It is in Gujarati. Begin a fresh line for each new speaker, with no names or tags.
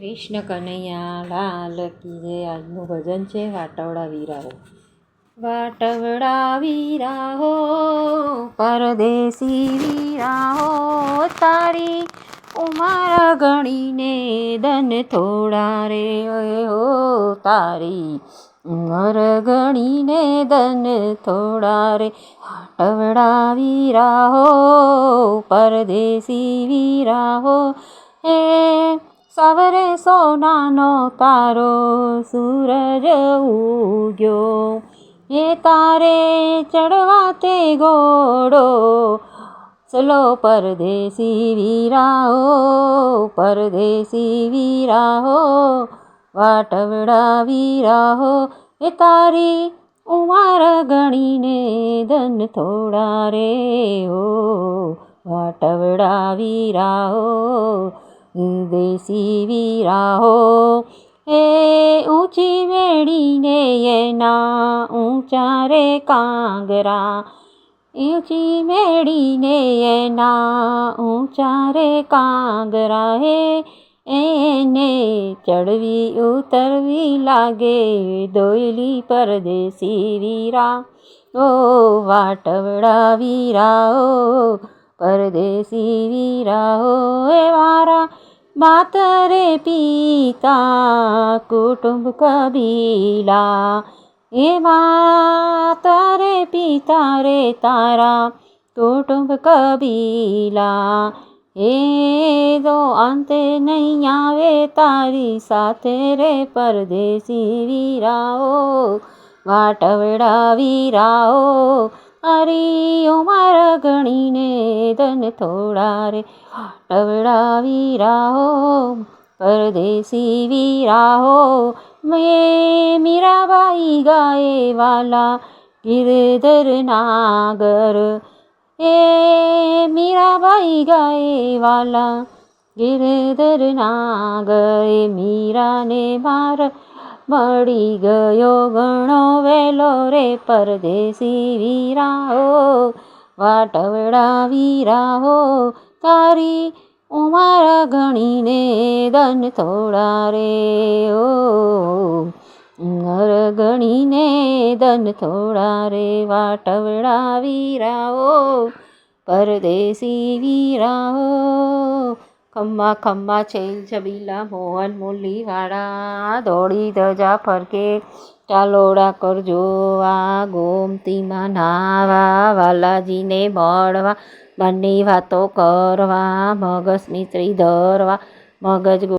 કૃષ્ણ કનૈયા, લાલ કી જય આજનું ભજન છે વાટવડા વીરાઓ. વાટવડા વીરાહો પરદેશી વીરાહો તારી ઉમર ગણીને દન થોડા રે હો તારી ઉમર ગણીને દન થોડા રે. વાટવડા વીરાહો પરદેશી વીરાહો હે સવરે સોનાનો તારો સૂરજ ઉગ્યો. એ તારે ચડવા તે ઘોડો, ચલો પરદેશી વીરાઓ પરદેશી વીરાઓ, વાટવડા વીરાઓ, એ તારી ઉમાર ગણીને ધન થોડા રે હો વાટવડા વીરાહો દેશી વીરાહો એ ઊંચી મેળીને એના ઊંચા રે કાંગરા ઊંચી મેળીને એના ઊંચા રે કાંગરા હે એને ચડવી ઉતરવી લાગે દોયલી પરદેશી વીરા ઓ વાટવડા વીરાઓ પરદેશી વીરાઓ એ મારા માતરે પિતા, કુટુંબ કબીલા. એ માતરે પિતા રે તારા, કુટુંબ કબીલા. એ તો અંતે નહીં આવે તારી સાથે રે પરદેશી વીરાઓ વાટવડા વીરાઓ અરી મારા ગણીને ધન થોડા રે. વાટવડા વીરાઓ પરદેશી વીરાહો, મે મીરાબાઈ ગાય વાલા ગિરધર નાગર. એ મીરાબાઈ ગાય વાલા ગિરધર નાગર મીરાને માર મળી ગયો ઘણો વેલો રે પરદેશી વીરાઓ, વાટવડા વીરાઓ. તારી ઉમર ગણીને દન થોડા રે, ઓ. ઉમર ગણીને દન થોડા રે, વાટવડા વીરાઓ, પરદેશી વીરાઓ. ખમ્મા ખમ્મા છેલ છબીલા મોહન મુરલીવાળા દોડી ધજા ફરકે. ચાલોડા કરજો આ ગોમતીમાં નાવા વાલાજીને મળવા, બંને વાતો કરવા મગજ ત્રી ધરવા, મગજ